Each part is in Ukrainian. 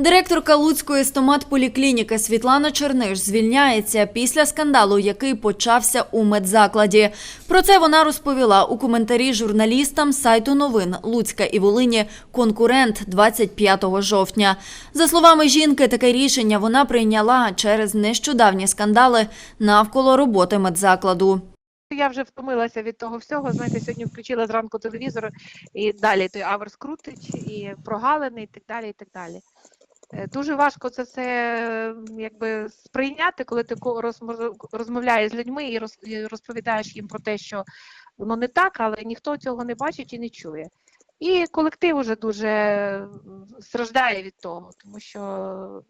Директорка Луцької стоматполіклініки Світлана Черниш звільняється після скандалу, який почався у медзакладі. Про це вона розповіла у коментарі журналістам сайту новин Луцька і Волині Конкурент 25 жовтня. За словами жінки, таке рішення вона прийняла через нещодавні скандали навколо роботи медзакладу. Я вже втомилася від того всього. Знаєте, сьогодні включила зранку телевізор і далі той аверс крутить, і прогалини, і так далі. і так далі. Е, Дуже важко це все якби сприйняти, коли ти розмовляєш з людьми і роз- розповідаєш їм про те, що воно не так, але ніхто цього не бачить і не чує. І колектив уже дуже страждає від того, тому що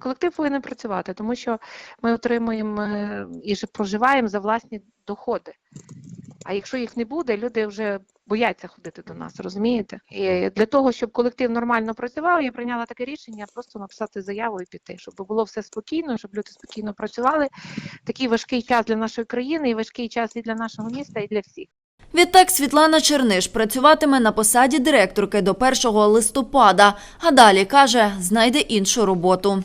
колектив повинен працювати, тому що ми отримуємо е, і проживаємо за власні доходи. А якщо їх не буде, люди вже бояться ходити до нас, розумієте? І для того, щоб колектив нормально працював, я прийняла таке рішення просто написати заяву і піти, щоб було все спокійно, щоб люди спокійно працювали. Такий важкий час для нашої країни, і важкий час і для нашого міста, і для всіх. Відтак Світлана Черниш працюватиме на посаді директорки до 1 листопада, а далі каже, знайде іншу роботу.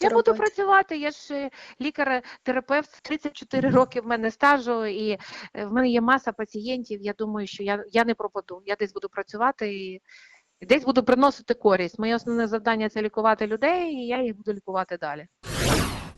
Я буду працювати, я ж е, лікар-терапевт, 34 роки в мене стажу, і е, в мене є маса пацієнтів. Я думаю, що я, я не пропаду. Я десь буду працювати і, і десь буду приносити користь. Моє основне завдання це лікувати людей, і я їх буду лікувати далі.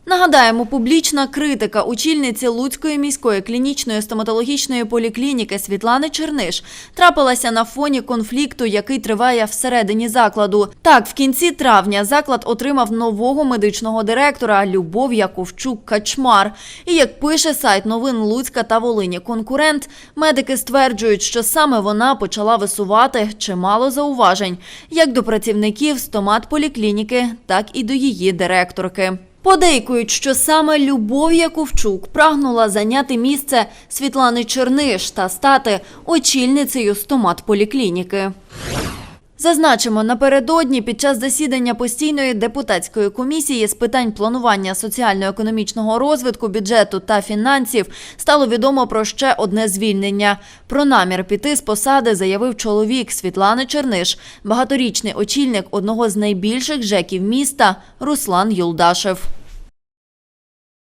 Нагадаємо, публічна критика очільниці Луцької міської клінічної стоматологічної поліклініки Світлани Черниш трапилася на фоні конфлікту, який триває всередині закладу. Так, в кінці травня заклад отримав нового медичного директора Любов Яковчук Качмар. І як пише сайт новин Луцька та Волині конкурент, медики стверджують, що саме вона почала висувати чимало зауважень як до працівників стоматполіклініки, так і до її директорки. Подейкують, що саме Любов Яковчук прагнула зайняти місце Світлани Черниш та стати очільницею стоматполіклініки. Зазначимо, напередодні під час засідання постійної депутатської комісії з питань планування соціально-економічного розвитку, бюджету та фінансів стало відомо про ще одне звільнення. Про намір піти з посади заявив чоловік Світлани Черниш, багаторічний очільник одного з найбільших ЖЕКів міста Руслан Юлдашев.